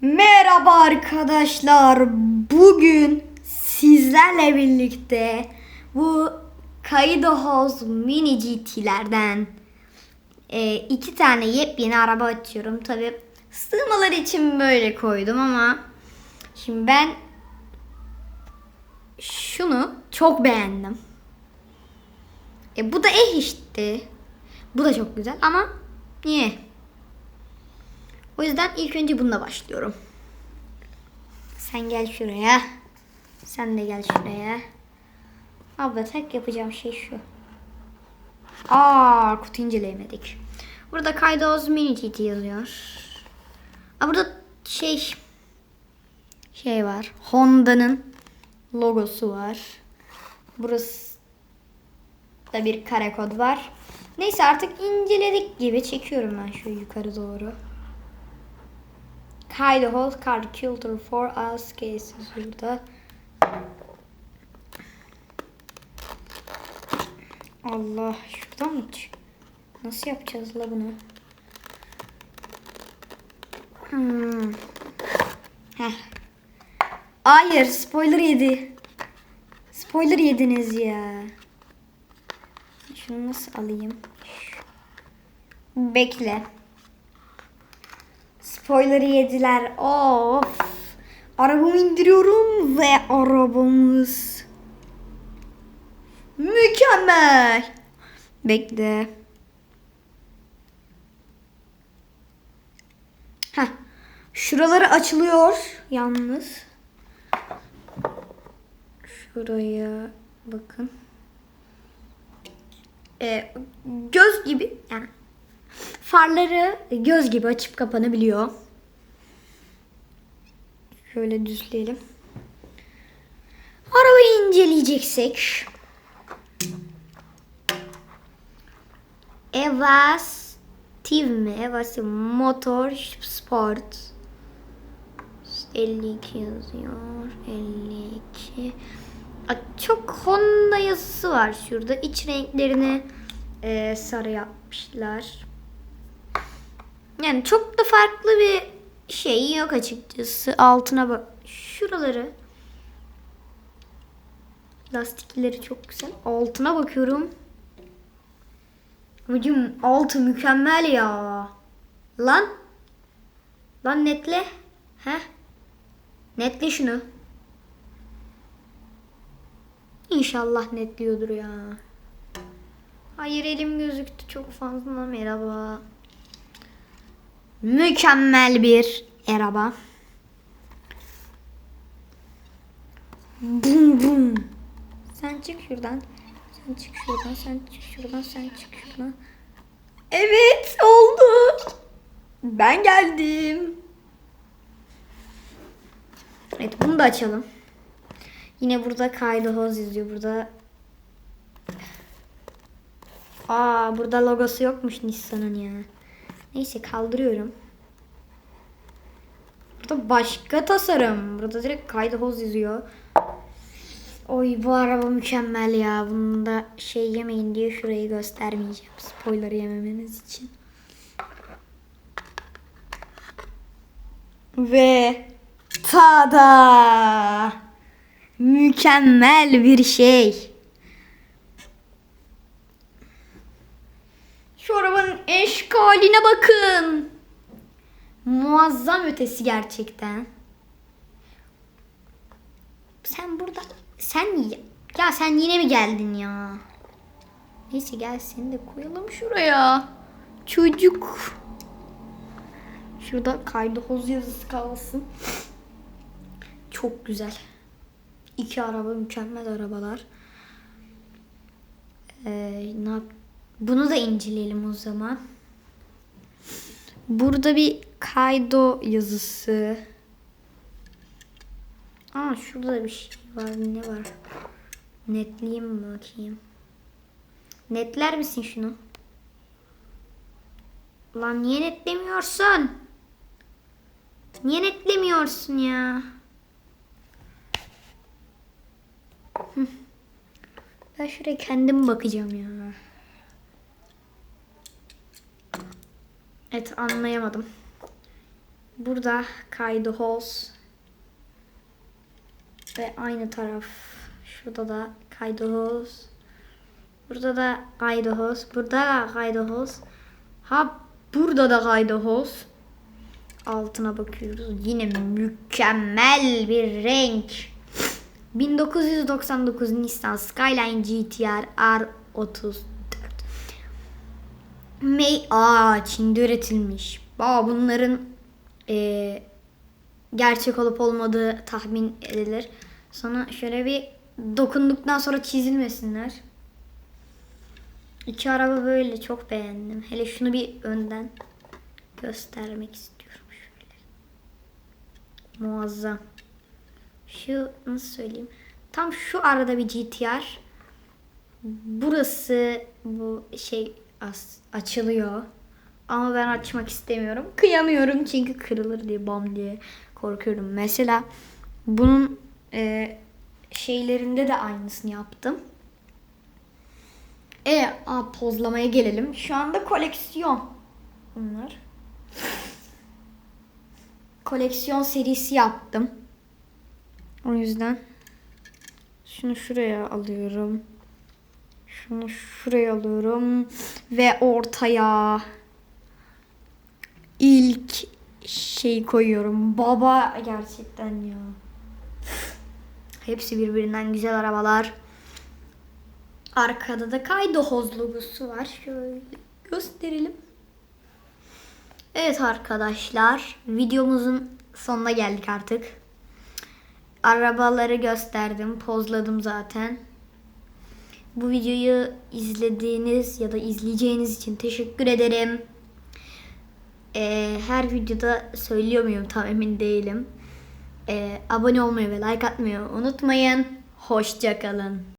Merhaba arkadaşlar. Bugün sizlerle birlikte bu Kaido House Mini GT'lerden e, iki tane yepyeni araba açıyorum. Tabi sığmalar için böyle koydum ama şimdi ben şunu çok beğendim. E, bu da eh işte. Bu da çok güzel ama niye? O yüzden ilk önce bununla başlıyorum. Sen gel şuraya. Sen de gel şuraya. Abla tek yapacağım şey şu. Aa kutu inceleyemedik. Burada Kaido's Mini GT yazıyor. Aa, burada şey şey var. Honda'nın logosu var. Burası da bir kare kod var. Neyse artık inceledik gibi çekiyorum ben şu yukarı doğru. Whole card filter for us cases burada. Allah şuradan mı çık? Nasıl yapacağız la bunu? Hmm. Hayır spoiler yedi. Spoiler yediniz ya. Şunu nasıl alayım? Bekle. Spoiler'ı yediler. Of. Arabamı indiriyorum ve arabamız mükemmel. Bekle. Heh. Şuraları açılıyor yalnız. Şuraya bakın. Ee, göz gibi yani farları göz gibi açıp kapanabiliyor. Şöyle düzleyelim. Arabayı inceleyeceksek Evastiv mi? Evastiv Motor Sport 52 yazıyor. 52 Aa, Çok Honda yazısı var şurada. İç renklerini e, sarı yapmışlar. Yani çok da farklı bir şey yok açıkçası. Altına bak. Şuraları lastikleri çok güzel. Altına bakıyorum. Hocam altı mükemmel ya. Lan. Lan netle. He? Netle şunu. İnşallah netliyordur ya. Hayır elim gözüktü çok fazla. Merhaba. Mükemmel bir araba. Bum bum. Sen çık şuradan. Sen çık şuradan. Sen çık şuradan. Sen çık şuradan. Evet oldu. Ben geldim. Evet bunu da açalım. Yine burada Kaydı Hoz yazıyor. Burada Aa burada logosu yokmuş Nissan'ın ya. Neyse kaldırıyorum. Burada başka tasarım. Burada direkt kaydı hoz yazıyor. Oy bu araba mükemmel ya. Bunu da şey yemeyin diye şurayı göstermeyeceğim. Spoiler yememeniz için. Ve tada! Mükemmel bir şey. Şu arabanın eşkaline bakın. Muazzam ötesi gerçekten. Sen burada sen ya, sen yine mi geldin ya? Neyse gel seni de koyalım şuraya. Çocuk. Şurada kaydı hoz yazısı kalsın. Çok güzel. İki araba mükemmel arabalar. Ee, ne yap bunu da inceleyelim o zaman. Burada bir Kaido yazısı. Aa şurada da bir şey var. Ne var? Netleyeyim mi bakayım? Netler misin şunu? Lan niye netlemiyorsun? Niye netlemiyorsun ya? Ben şuraya kendim bakacağım ya. Evet anlayamadım. Burada kaydı hoz. Ve aynı taraf. Şurada da kaydı hoz. Burada da kaydı hoz. Burada da kaydı hoz. Ha burada da kaydı hoz. Altına bakıyoruz. Yine mükemmel bir renk. 1999 Nissan Skyline GTR R34. May Aa Çin'de üretilmiş. Aa bunların eee, gerçek olup olmadığı tahmin edilir. Sonra şöyle bir dokunduktan sonra çizilmesinler. İki araba böyle çok beğendim. Hele şunu bir önden göstermek istiyorum şöyle. Muazzam. Şu nasıl söyleyeyim? Tam şu arada bir GTR. Burası bu şey as- açılıyor. Ama ben açmak istemiyorum. Kıyamıyorum çünkü kırılır diye bam diye korkuyorum. Mesela bunun e, şeylerinde de aynısını yaptım. E, a, pozlamaya gelelim. Şu anda koleksiyon. Bunlar. Koleksiyon serisi yaptım. O yüzden şunu şuraya alıyorum. Şunu şuraya alıyorum ve ortaya ilk şey koyuyorum. Baba gerçekten ya. Hepsi birbirinden güzel arabalar. Arkada da Kaydohoz logosu var. Şöyle gösterelim. Evet arkadaşlar, videomuzun sonuna geldik artık. Arabaları gösterdim, pozladım zaten. Bu videoyu izlediğiniz ya da izleyeceğiniz için teşekkür ederim. Ee, her videoda söylüyor muyum tam emin değilim. Ee, abone olmayı ve like atmayı unutmayın. Hoşçakalın.